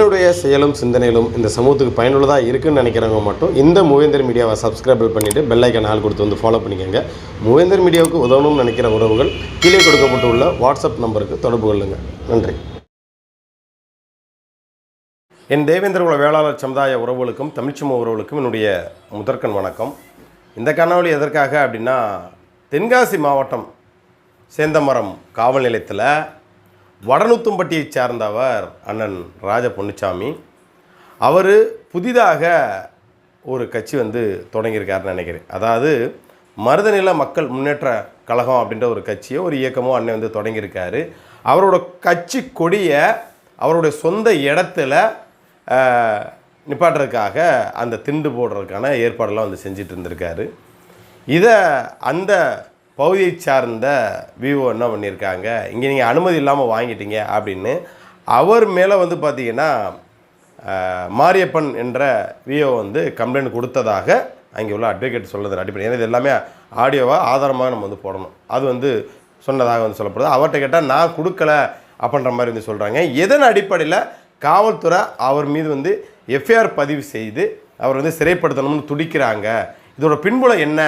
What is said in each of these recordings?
என்னுடைய செயலும் சிந்தனையிலும் இந்த சமூகத்துக்கு பயனுள்ளதாக இருக்குன்னு நினைக்கிறவங்க மட்டும் இந்த மூவேந்தர் மீடியாவை சப்ஸ்கிரைபிள் பண்ணிவிட்டு பெல்லைக்கன் ஆள் கொடுத்து வந்து ஃபாலோ பண்ணிக்கோங்க. மூவேந்தர் மீடியாவுக்கு உதவணும்னு நினைக்கிற உறவுகள் கீழே கொடுக்கப்பட்டுள்ள வாட்ஸ்அப் நம்பருக்கு தொடர்பு கொள்ளுங்கள் நன்றி. என் தேவேந்திர குல வேளாளர் சமுதாய உறவுகளுக்கும் தமிழ்ச்சமூக உறவுகளுக்கும் என்னுடைய முதற்கண் வணக்கம். இந்த காணொளி எதற்காக அப்படின்னா தென்காசி மாவட்டம் சேந்தமரம் காவல் நிலையத்தில் வடநூத்தும்பட்டியைச் சார்ந்தவர் அண்ணன் ராஜ பொன்னுச்சாமி. அவர் புதிதாக ஒரு கட்சி வந்து தொடங்கியிருக்காருன்னு நினைக்கிறேன். அதாவது மருதநில மக்கள் முன்னேற்ற கழகம் அப்படின்ற ஒரு கட்சியோ ஒரு இயக்கமோ அண்ணன் வந்து தொடங்கியிருக்காரு. அவரோட கட்சி கொடியை அவருடைய சொந்த இடத்துல நிப்பாட்டுறதுக்காக அந்த திண்டு போடுறதுக்கான ஏற்பாடெல்லாம் வந்து செஞ்சுட்டு இருந்திருக்காரு. இதை அந்த பகுதியை சார்ந்த விவோ என்ன பண்ணியிருக்காங்க? இங்கே நீங்கள் அனுமதி இல்லாமல் வாங்கிட்டீங்க அப்படின்னு அவர் மேலே வந்து பார்த்தீங்கன்னா மாரியப்பன் என்ற விஓ வந்து கம்ப்ளைண்ட் கொடுத்ததாக அங்கே உள்ள அட்வொகேட் சொல்கிறது அடிப்படை. ஏன்னா இது எல்லாமே ஆடியோவாக ஆதாரமாக நம்ம வந்து போடணும். அது வந்து சொன்னதாக வந்து சொல்லப்படுது. அவர்கிட்ட கேட்டால் நான் கொடுக்கல அப்படின்ற மாதிரி வந்து சொல்கிறாங்க எதன் அடிப்படையில் காவல்துறை அவர் மீது வந்து எஃப்ஐஆர் பதிவு செய்து அவர் வந்து சிறைப்படுத்தணும்னு துடிக்கிறாங்க? இதோட பின்புலம் என்ன?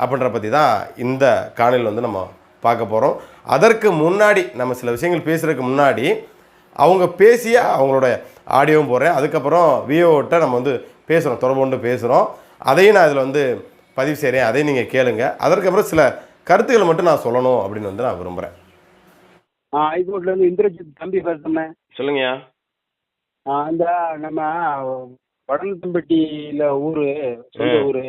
அப்படின்ற பற்றி தான் இந்த காணொலியில் வந்து நம்ம பார்க்க போகிறோம் அதற்கு முன்னாடி நம்ம சில விஷயங்கள் பேசுகிறதுக்கு முன்னாடி அவங்க பேசிய அவங்களோட ஆடியோவும் போடுறேன். அதுக்கப்புறம் விஓட்ட நம்ம வந்து பேசுகிறோம் தொடர்பு கொண்டு பேசுகிறோம் அதையும் நான் இதில் வந்து பதிவு செய்கிறேன் அதையும் நீங்கள் கேளுங்க. அதற்கப்புறம் சில கருத்துக்களை மட்டும் நான் சொல்லணும் அப்படின்னு வந்து நான் விரும்புகிறேன் ஆ ஹைகோர்ட்ல இருந்து இந்திரஜித் தம்பி பேசுறேன் சொல்லுங்கய்யா. இந்த நம்ம வடநத்தம்பட்டியில ஊரு. ஊரு.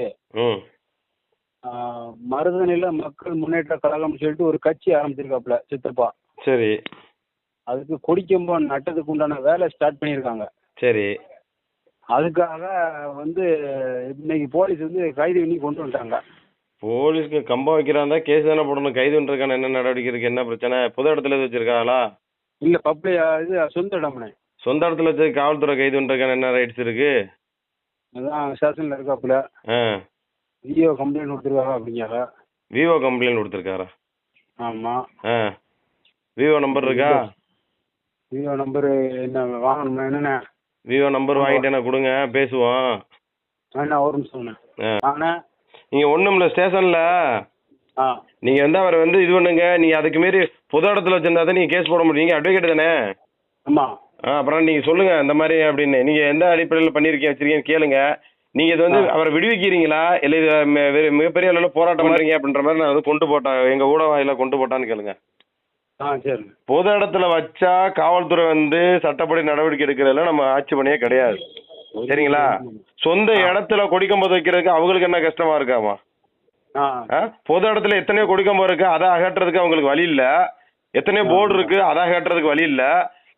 மருதநில மக்கள் முன்னேற்ற கழகம்னு சொல்லிட்டு ஒரு கட்சி ஆரம்பிச்சிருக்காப்புல சித்தப்பா. சரி. அதுக்கு கொடிக்கம்பம் நட்டதுக்கு உண்டான வேலை ஸ்டார்ட் பண்ணியிருக்காங்க. சரி. அதுக்காக வந்து இன்னைக்கு போலீஸ் வந்து கைது பண்ணி கொண்டு வந்துட்டாங்க. போலீஸ்க்கு கம்பம் வைக்கிறாந்தா கேஸ் தானே போடணும் கைது பண்ணுறதுக்கான என்ன நடவடிக்கை இருக்குது என்ன பிரச்சனை? பொது இடத்துல எதுவும் வச்சிருக்காங்களா? இல்ல பப்ளி இது சொந்த இடம்னே. சொந்த இடத்துல வச்சு காவல்துறை கைது பண்ணுறதுக்கான என்ன ரைட்ஸ் இருக்குது அதான் ஸ்டேஷன்ல இருக்காப்புல. ஆ. விஓ கம்ப்ளைண்ட் கொடுத்துருக்காங்க அப்படிங்கிறாங்க விவோ கம்ப்ளைண்ட் கொடுத்துருக்காரா? ஆமா. ஆ. விவோ நம்பர் இருக்கா? விஓ நம்பரு என்ன வாங்கணுமா என்னண்ணே விவோ நம்பர் வாங்கிட்டு எனக்கு கொடுங்க பேசுவோம். வேணா ஒரு நிமிஷம் ஆ. ஆனா நீங்கள் ஒன்றும் இல்லை ஸ்டேஷனில். ஆ. நீங்கள் வந்து அவரை வந்து இது பண்ணுங்க நீங்கள் அதுக்கு மீறி பொது இடத்துல வச்சிருந்தா தான் நீங்கள் கேஸ் போட முடியும். நீங்கள் அட்வொகேட் தானே? ஆமா. ஆ அப்புறம் நீங்கள் சொல்லுங்கள் இந்த மாதிரி அப்படின்னு. நீங்கள் எந்த அடிப்படையில் பண்ணியிருக்கீங்க வச்சிருக்கீங்கன்னு கேளுங்க. நீங்கள் இது வந்து அவரை விடுவிக்கிறீங்களா? இல்லை இது மிகப்பெரிய அளவில் போராட்டம் பண்ணுறீங்க அப்படின்ற மாதிரி நான் வந்து கொண்டு போட்டேன் எங்கள் ஊட வாயில கொண்டு போட்டான்னு கேளுங்க. பொது இடத்துல வச்சா காவல்துறை வந்து சட்டப்படி நடவடிக்கை எடுக்கிறதுல நம்ம ஆட்சி பண்ணியே கிடையாது. சரிங்களா? சொந்த இடத்துல கொடிக்கம்பம் வைக்கிறதுக்கு அவங்களுக்கு என்ன கஷ்டமா இருக்காமா? பொது இடத்துல எத்தனையோ கொடிக்கம்பம் இருக்கு அதை அகற்றுறதுக்கு அவங்களுக்கு வழி இல்ல. எத்தனையோ போர்டு இருக்கு அதை அகற்றுறதுக்கு வழி இல்ல.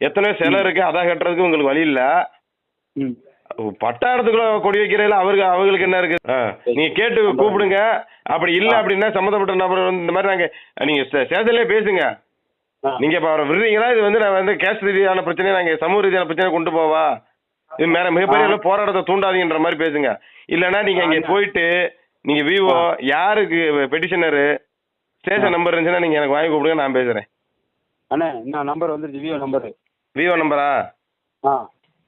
எத்தனையோ சிலை இருக்கு அதை அகற்றுறதுக்கு உங்களுக்கு வழி இல்ல. ம் பட்டா இடத்துக்குள்ள கொடி வைக்கிறதுல அவருக்கு அவங்களுக்கு என்ன இருக்கு? நீங்க கேட்டு கூப்பிடுங்க. அப்படி இல்ல அப்படின்னா சம்மந்தப்பட்ட நபர் வந்து இந்த மாதிரி நாங்க நீங்க ஸ்டேஷன்லயே பேசுங்க. நீங்க இப்ப அவரை விடுறீங்களா? இது வந்து நான் வந்து கேஸ் ரீதியான பிரச்சனையை நாங்க சமூக ரீதியான பிரச்சனை கொண்டு போவா? இது மேல மிகப்பெரிய போராட்டத்தை தூண்டாதீங்கன்ற மாதிரி பேசுங்க. இல்லைன்னா நீங்க அங்க போயிட்டு நீங்க விவோ யாருக்கு பெட்டிஷனரு ஸ்டேஷன் நம்பர் இருந்துச்சுன்னா நீங்க எனக்கு வாங்கி கூப்பிடுங்க நான் பேசுறேன். அண்ணே என்ன நம்பர் வந்துருச்சு? விஓ நம்பரு விவோ நம்பரா ஆ.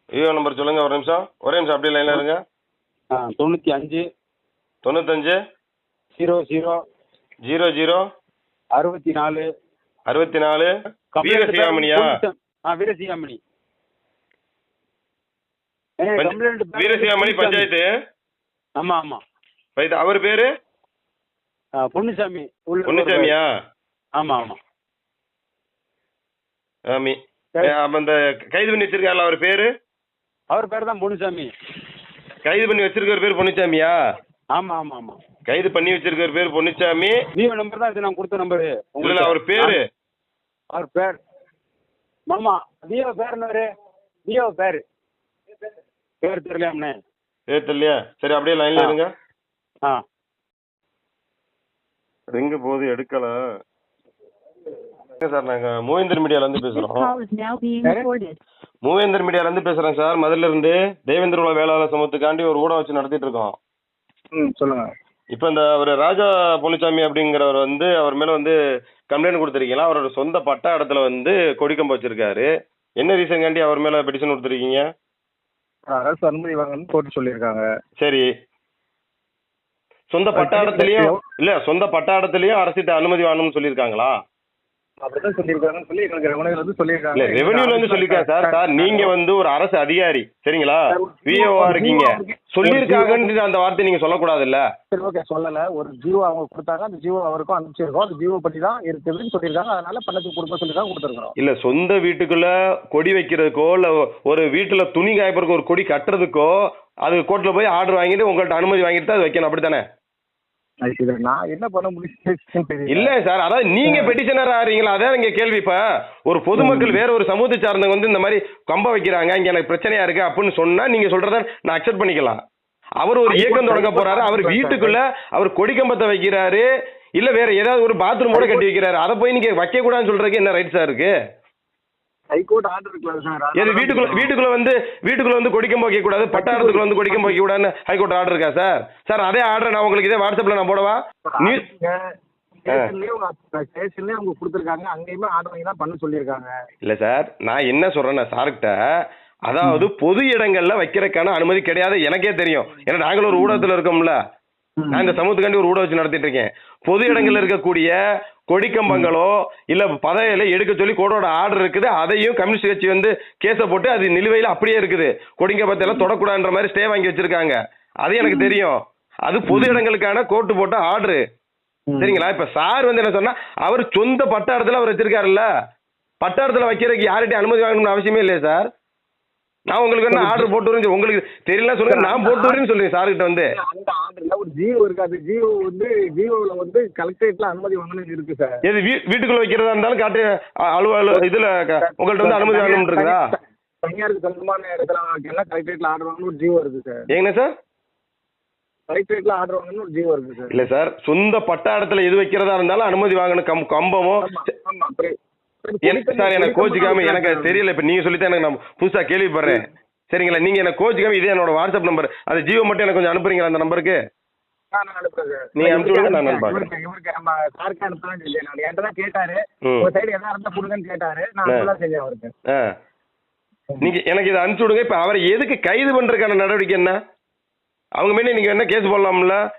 விவோ நம்பர் சொல்லுங்க ஒரு நிமிஷம். ஒரே நிமிஷம் அப்படியே லைன்ல இருங்க. ஆ தொண்ணூற்றி அஞ்சு தொண்ணூத்தஞ்சு ஜீரோ ஜீரோ ஜீரோ ஜீரோ அறுபத்தி நாலு அறுபத்தி நாலு வீரசிகாமணியா ஆ வீரசிகாமணி வீரசிகாமணி பஞ்சாயத்து? ஆமா ஆமா. ரைட் அவர் பேரு? பொன்னுசாமி. பொன்னுசாமியா? ஆமா ஆமா. சாமி இந்த கைது பண்ணி வச்சிருக்காருல அவர் பேரு? அவர் பேர் தான் பொன்னுசாமி கைது பண்ணி வச்சிருக்கிற பேர் பொன்னுச்சாமியா? ஆமா ஆமா ஆமா. கைது பண்ணி வச்சிருக்கிற பேர் பொன்னுச்சாமி? விஓ நம்பர் தான் இது நான் கொடுத்த நம்பரு. இல்ல, அவர் பேரு? அவர் பேர். மாமா விஓ பேர் என்னவரு? விஓ பேர். பேர் தெரியலையாம்ண்ணே பேர் தெரியலையா? சரி அப்படியே லைன்ல. இருங்க. ஆ. ரிங்கு போது எடுக்கல. சார். நாங்க மூவேந்தர் மீடியால இருந்து பேசுறோம். மூவேந்தர் மீடியால இருந்து பேசுறேன் சார். மதுரையில இருந்து தேவேந்திர குல வேளாளர் சமூகத்துக்காண்டி ஒரு ஊடகம் வச்சு நடத்திட்டு இருக்கோம். ம் சொல்லுங்க. இப்போ இந்த அவர் ராஜா பொன்னுச்சாமி அப்படிங்கிறவர் வந்து அவர் மேல வந்து கம்ப்ளைண்ட் கொடுத்துருக்கீங்களா? அவரோட சொந்த பட்டா இடத்துல வந்து கொடிக்கம்பு வச்சிருக்காரு. என்ன ரீசன்காண்டி அவர் மேலே பெட்டிஷன் கொடுத்துருக்கீங்க? அரசு அனுமதி வாங்கணும்னு கோர்ட் சொல்லியிருக்காங்க. சரி. சொந்த பட்டாடத்துலயும் இல்ல சொந்த பட்டாடத்துலயும் அரசிட்ட அனுமதி வாங்கணும்னு சொல்லியிருக்காங்களா? அப்படிதான் சொல்லியிருக்காங்கன்னு சொல்லி எங்களுக்கு ரெவன்யூல வந்து சொல்லியிருக்காங்க. ரெவென்யூல இருந்து சொல்லிருக்காங்க சார் சார் நீங்க வந்து ஒரு அரசு அதிகாரி சரிங்களா? விஓவா இருக்கீங்க. சொல்லியிருக்காங்கன்னு அந்த வார்த்தை நீங்க சொல்லக்கூடாது இல்ல சரி ஓகே சொல்லல. ஒரு ஜியோ அவங்க கொடுத்தாங்க. அந்த ஜியோ அவருக்கும் அனுப்பிச்சிருக்கோம். அந்த பற்றி தான் இருக்குதுன்னு சொல்லியிருக்காங்க. அதனால பணத்துக்கு கொடுக்க சொல்லி தான் கொடுத்துருக்கோம் இல்ல சொந்த வீட்டுக்குள்ள கொடி வைக்கிறதுக்கோ இல்ல ஒரு வீட்டுல துணி காயப்படுறதுக்கு ஒரு கொடி கட்டுறதுக்கோ அது கோர்ட்ல போய் ஆர்டர் வாங்கிட்டு உங்கள்ட்ட அனுமதி வாங்கிட்டு தான் அது வைக்கணும். அப்படித்தானே? நான் என்ன பண்ண முடியும் இல்ல சார் அதாவது நீங்க பெட்டிஷனர் ஆறீங்களா அதான் இங்க கேள்வி இப்ப. ஒரு பொதுமக்கள் வேற ஒரு சமூகத்தை சார்ந்தவங்க வந்து இந்த மாதிரி கம்பம் வைக்கிறாங்க இங்க எனக்கு பிரச்சனையா இருக்கு அப்படின்னு சொன்னா நீங்க சொல்றத நான் அக்செப்ட் பண்ணிக்கலாம். அவர் ஒரு இயக்கம் தொடங்க போறாரு அவர் வீட்டுக்குள்ள அவர் கொடி கம்பத்தை வைக்கிறாரு இல்ல வேற ஏதாவது ஒரு பாத்ரூம் கூட கட்டி வைக்கிறாரு அதை போய் நீங்க வைக்க கூடாதுன்னு சொல்றதுக்கு என்ன ரைட் சார் இருக்கு? ஹைகோர்ட் ஆர்டர் இருக்கலாம் சார் எது வீட்டுக்குள்ள வீட்டுக்குள்ள வந்து வீட்டுக்குள்ள வந்து கொடிக்கம்பம் வைக்க கூடாது பட்டாளத்துக்குள்ள வந்து கொடிக்கம்பம் வைக்க கூடாதுன்னு ஹைகோர்ட் ஆர்டர் இருக்கா சார்? சார் அதே ஆர்டர் நான் உங்களுக்கு இதே வாட்ஸ்அப்ல நான் போடவா? நியூஸ் ஸ்டேஷன்லயே அவங்க கொடுத்துருக்காங்க அங்கேயுமே ஆர்டர் தான் பண்ண சொல்லியிருக்காங்க. இல்ல சார் நான் என்ன சொல்றேன்னா சார்கிட்ட அதாவது பொது இடங்கள்ல வைக்கிறதுக்கான அனுமதி கிடையாது எனக்கே தெரியும். ஏன்னா நாங்களும் ஒரு ஊடகத்துல இருக்கோம்ல. நான் இந்த சமூகத்துக்காண்டி ஒரு ஊடகம் வச்சு நடத்திட்டு இருக்கேன். பொது இடங்கள்ல இருக்கக்கூடிய கொடிக்கம்பங்களோ இல்ல பதவியில எடுக்க சொல்லி கோர்ட்டோட ஆர்டர் இருக்குது அதையும் கம்யூனிஸ்ட் கட்சி வந்து கேஸை போட்டு அது நிலுவையில் அப்படியே இருக்குது. கொடிக்கம்பத்தை எல்லாம் தொடக்கூடாதுன்ற மாதிரி ஸ்டே வாங்கி வச்சிருக்காங்க. அது எனக்கு தெரியும். அது பொது இடங்களுக்கான கோர்ட்டு போட்ட ஆர்டர் சரிங்களா? இப்ப சார் வந்து என்ன சொன்னா அவர் சொந்த பட்டாளத்துல அவர் வச்சிருக்காருல்ல. பட்டாளத்துல வைக்கிறதுக்கு யார்கிட்டயும் அனுமதி வாங்கணும்னு அவசியமே இல்லையே சார். நான் உங்களுக்கு என்ன ஆர்டர் போட்டு சொல்லி- உங்களுக்கு தெரியல சொல்லுங்க. நான் போட்டு வரேன்னு சொல்லுங்க சார் கிட்ட வந்து அந்த ஆர்டர்ல ஒரு ஜியோ இருக்காது. ஜியோ வந்து ஜியோல வந்து கலெக்டரேட்ல அனுமதி வாங்கணும்னு இருக்கு சார். எது வீட்டுக்குள்ள வைக்கிறதா இருந்தாலும் காட்டு அலுவலக இதுல உங்கள்ட்ட வந்து அனுமதி வாங்கணும் இருக்குதா? தனியாருக்கு சொந்தமான இடத்துல எல்லாம் கலெக்டரேட்ல ஆர்டர் வாங்கணும் ஒரு ஜியோ இருக்கு சார். ஏங்க சார்? கலெக்டரேட்ல ஆர்டர் வாங்கணும் ஒரு ஜியோ இருக்கு சார். இல்ல சார் சொந்த பட்டாடத்துல எது வைக்கிறதா இருந்தாலும் அனுமதி வாங்கணும். கம் கம்பமோ சார் எனக்கு கோச்சிக்காம எனக்கு தெரியல இப்ப நீங்க சொல்லித்தான் எனக்கு நான் புதுசா கேள்விப்படுறேன். சரிங்களா? நீங்க எனக்கு கோச்சிக்காம இதே என்னோட வாட்ஸ்அப் நம்பர் அது ஜியோ மட்டும் எனக்கு கொஞ்சம் அனுப்புறீங்களா அந்த நம்பருக்கு? நான். நீங்க அனுப்பிச்சு நான் இவருக்கு- நம்ம சாருக்கு அனுப்பலாம் இல்லையா நான் என்கிட்ட தான் கேட்டாரு. உங்க சைடு எதா இருந்தா கேட்டாரு. நான் அனுப்பலாம் செஞ்சேன் அவருக்கு? நீங்க எனக்கு இதை அனுப்பிச்சு விடுங்க. இப்ப அவரை எதுக்கு கைது பண்றதுக்கான நடவடிக்கை என்ன? அவங்க மேலே நீங்க என்ன கேஸ் போடலாம்ல?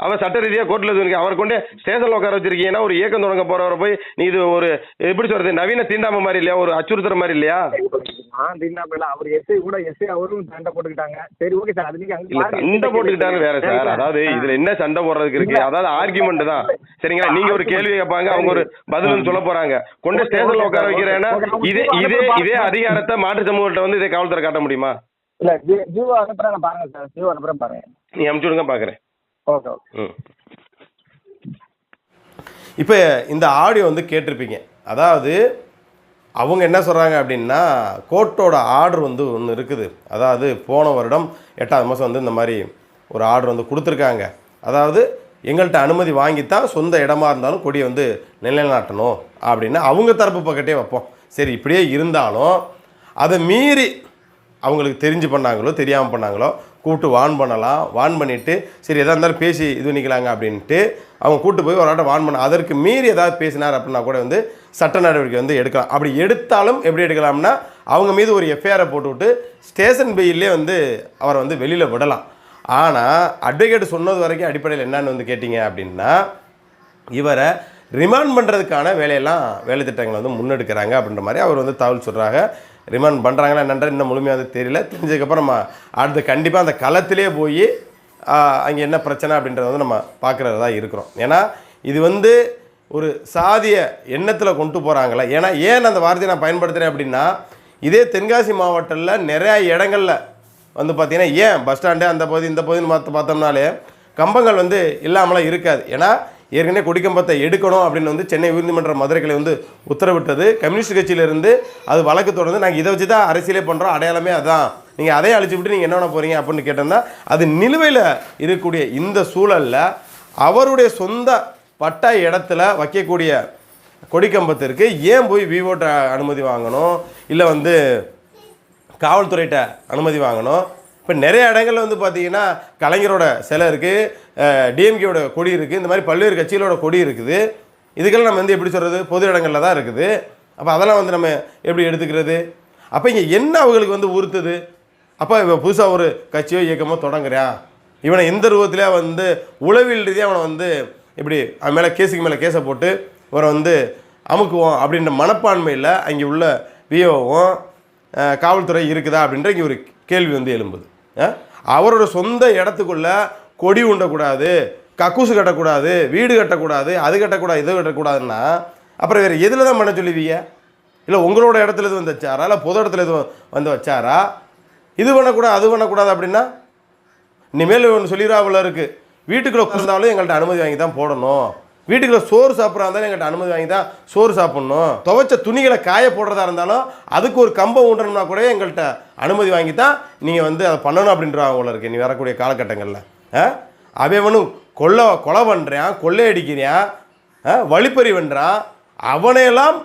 அவர் சட்ட ரீதியா கோர்ட்ல இருக்கு. அவரை கொண்டு ஸ்டேஷன்ல உட்கார வச்சிருக்கீங்கன்னா ஒரு இயக்கம் தொடங்க போறவரை போய் நீ இது ஒரு எப்படி சொல்றது நவீன தீண்டாம மாதிரி இல்லையா? ஒரு அச்சுறுத்துற மாதிரி இல்லையா? தின்னாப்பல அவர் எஸ்ஐ கூட எஸ்ஐ அவரும் சண்டை போட்டுக்கிட்டாங்க. சரி ஓகே சார் அது நீங்க. சண்டை போட்டுக்கிட்டாலும் வேற சார் அதாவது இதுல என்ன சண்டை போடுறதுக்கு இருக்கு? அதாவது ஆர்கியூமெண்ட் தான். சரிங்களா? நீங்க ஒரு கேள்வி கேட்பாங்க அவங்க ஒரு பதில் சொல்ல போறாங்க. கொண்டு ஸ்டேஷன்ல உட்கார வைக்கிறேன்னா இதே இதே இதே அதிகாரத்தை மாற்று சமூகத்தை வந்து இதே காவல்துறை காட்ட முடியுமா? இல்ல ஜி- ஜியோ அனுப்புறேன் பாருங்க சார் ஜியோ அனுப்புறேன் பாருங்க. நீ அனுப்பிச்சு விடுங்க பாக்குறேன். ஓகே ஓகே ம். இப்போ இந்த ஆடியோ வந்து கேட்டிருப்பீங்க. அதாவது அவங்க என்ன சொல்கிறாங்க அப்படின்னா கோர்ட்டோட ஆர்டர் வந்து ஒன்று இருக்குது. அதாவது போன வருடம் எட்டாவது மாதம் வந்து இந்த மாதிரி ஒரு ஆர்டர் வந்து கொடுத்துருக்காங்க. அதாவது எங்கள்கிட்ட அனுமதி வாங்கித்தான் சொந்த இடமா இருந்தாலும் கொடியை வந்து நிலைநாட்டணும் அப்படின்னு அவங்க தரப்பு பக்கத்தே வைப்போம். சரி இப்படியே இருந்தாலும் அதை மீறி அவங்களுக்கு தெரிஞ்சு பண்ணாங்களோ தெரியாமல் பண்ணாங்களோ கூப்பிட்டு வான் பண்ணலாம் வான் பண்ணிவிட்டு சரி எதாக இருந்தாலும் பேசி இது பண்ணிக்கலாங்க அப்படின்ட்டு அவங்க கூப்பிட்டு போய் ஒரு ஆட்டம் வான் பண்ண அதற்கு மீறி ஏதாவது பேசினார் அப்படின்னா கூட வந்து சட்ட நடவடிக்கை வந்து எடுக்கலாம். அப்படி எடுத்தாலும் எப்படி எடுக்கலாம்னா அவங்க மீது ஒரு எஃப்ஐஆரை போட்டுவிட்டு ஸ்டேஷன் பெயிலே வந்து அவரை வந்து வெளியில் விடலாம். ஆனால் அட்வொகேட் சொன்னது வரைக்கும் அடிப்படையில் என்னன்னு வந்து கேட்டிங்க அப்படின்னா இவரை ரிமாண்ட் பண்ணுறதுக்கான வேலையெல்லாம் வேலை திட்டங்களை வந்து முன்னெடுக்கிறாங்க அப்படின்ற மாதிரி அவர் வந்து தகவல் சொல்கிறாங்க ரிமாண்ட் பண்ணுறாங்களா என்னன்ற இன்னும் முழுமையாக தெரியல. தெரிஞ்சதுக்கப்புறம் நம்ம அடுத்து கண்டிப்பாக அந்த களத்திலே போய் அங்கே என்ன பிரச்சனை அப்படின்றத வந்து நம்ம பார்க்குறதா இருக்கிறோம். ஏன்னா இது வந்து ஒரு சாதிய எண்ணத்தில் கொண்டு போகிறாங்களே ஏன்னா ஏன் அந்த வார்த்தையை நான் பயன்படுத்துகிறேன் அப்படின்னா இதே தென்காசி மாவட்டத்தில் நிறையா இடங்களில் வந்து பார்த்தீங்கன்னா ஏன் பஸ் ஸ்டாண்டு அந்த பகுதி இந்த பகுதின்னு பார்த்து பார்த்தோம்னாலே கம்பங்கள் வந்து இல்லாமலாம் இருக்காது. ஏன்னா ஏற்கனவே கொடிக்கம்பத்தை எடுக்கணும் அப்படின்னு வந்து சென்னை உயர்நீதிமன்ற மதுரை கிளை வந்து உத்தரவிட்டது. கம்யூனிஸ்ட் கட்சியிலிருந்து அது வழக்கு தொடர்ந்து நாங்கள் இதை வச்சு தான் அரசியலே பண்ணுறோம் அடையாளமே அதான். நீங்கள் அதையும் அழிச்சு விட்டு நீங்கள் என்ன பண்ண போகிறீங்க அப்படின்னு கேட்டோம்னா அது நிலுவையில் இருக்கக்கூடிய இந்த சூழலில் அவருடைய சொந்த பட்ட இடத்துல வைக்கக்கூடிய கொடிக்கம்பத்திற்கு ஏன் போய் விவோட்ட அனுமதி வாங்கணும்? இல்லை வந்து காவல்துறையிட்ட அனுமதி வாங்கணும்? இப்போ நிறைய இடங்கள்ல வந்து பார்த்தீங்கன்னா கலைஞரோட சிலை இருக்குது டிஎம்கேயோட கொடி இருக்குது இந்த மாதிரி பல்வேறு கட்சிகளோட கொடி இருக்குது. இதுக்கெல்லாம் நம்ம வந்து எப்படி சொல்கிறது பொது இடங்களில் தான் இருக்குது. அப்போ அதெல்லாம் வந்து நம்ம எப்படி எடுத்துக்கிறது? அப்போ இங்கே என்ன அவங்களுக்கு வந்து உறுத்துது? அப்போ இவன் புதுசாக ஒரு கட்சியோ இயக்கமோ தொடங்குறான் இவனை எந்த ரூபத்திலே வந்து உளவியல் ரீதியாக அவனை வந்து இப்படி அவன் மேலே கேஸுக்கு மேலே கேஸை போட்டு இவரை வந்து அமுக்குவோம் அப்படின்ற மனப்பான்மையில் அங்கே உள்ள விஓவும் காவல்துறை இருக்குதா அப்படின்ற இங்கே ஒரு கேள்வி வந்து எழும்புது. அவரோட சொந்த இடத்துக்குள்ள கொடி உண்டக்கூடாது கக்கூசு கட்டக்கூடாது வீடு கட்டக்கூடாது அது கட்டக்கூடாது இது கட்டக்கூடாதுன்னா அப்புறம் வேறு எதில் தான் பண்ண சொல்லுவீங்க? இல்லை உங்களோட இடத்துல இது வந்து வச்சாரா இல்லை பொது இடத்துல இது வந்து வச்சாரா? இது பண்ணக்கூடாது அது பண்ணக்கூடாது அப்படின்னா? இனிமேல் ஒன்று சொல்லிடுறாவில் இருக்குது வீட்டுக்குள்ளே உட்காந்தாலும் எங்கள்கிட்ட அனுமதி வாங்கி தான் போடணும். வீட்டுக்குள்ள சோறு சாப்பிட்றா இருந்தாலும் எங்கள்கிட்ட அனுமதி வாங்கி தான் சோறு சாப்பிட்ணும். துவைச்ச துணிகளை காய போடுறதா இருந்தாலும் அதுக்கு ஒரு கம்பம் ஊன்றணும்னா கூட எங்கள்கிட்ட அனுமதி வாங்கி தான் நீங்கள் வந்து அதை பண்ணணும் அப்படின்றாங்க போல இருக்கு. நீ வரக்கூடிய காலகட்டங்களில். ஆ? அவனும் கொல்ல கொலை பண்ணுறான் கொள்ளையடிக்கிறான் ஆ? வழிப்பறி பண்ணுறான் அவனையெல்லாம்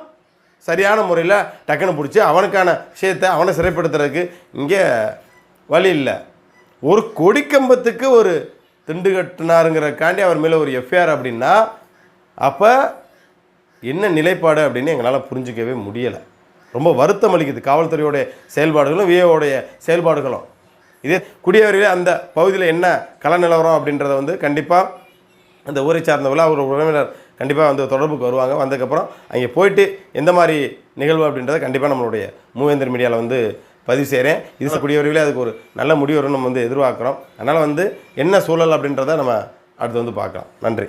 சரியான முறையில் டக்குன்னு பிடிச்சி அவனுக்கான விஷயத்தை அவனை சிறைப்படுத்துறதுக்கு இங்கே வழி இல்லை. ஒரு கொடிக்கம்பத்துக்கு ஒரு திண்டு கட்டினாருங்கிறக்காண்டி அவர் மேலே ஒரு எஃப்ஐஆர் அப்படின்னா அப்போ என்ன நிலைப்பாடு அப்படின்னு எங்களால் புரிஞ்சிக்கவே முடியலை. ரொம்ப வருத்தம் அளிக்குது காவல்துறையோடைய செயல்பாடுகளும் விஏஓடைய செயல்பாடுகளும். இதே குடியேறிய அந்த பகுதியில் என்ன கள நிலவரம் அப்படின்றத வந்து கண்டிப்பாக அந்த ஊரை சார்ந்தவர்கள் அவர் உறவினர் கண்டிப்பாக வந்து தொடர்புக்கு வருவாங்க. வந்ததுக்கப்புறம் அங்கே போயிட்டு எந்த மாதிரி நிகழ்வு அப்படின்றத கண்டிப்பாக நம்மளுடைய மூவேந்தர் மீடியாவில் வந்து பதிவு செய்கிறேன் இது குடியவர்களே அதுக்கு ஒரு நல்ல முடிவு நம்ம வந்து எதிர்பார்க்குறோம். அதனால் வந்து என்ன சூழல் அப்படின்றத நம்ம அடுத்து வந்து பார்க்கலாம். நன்றி.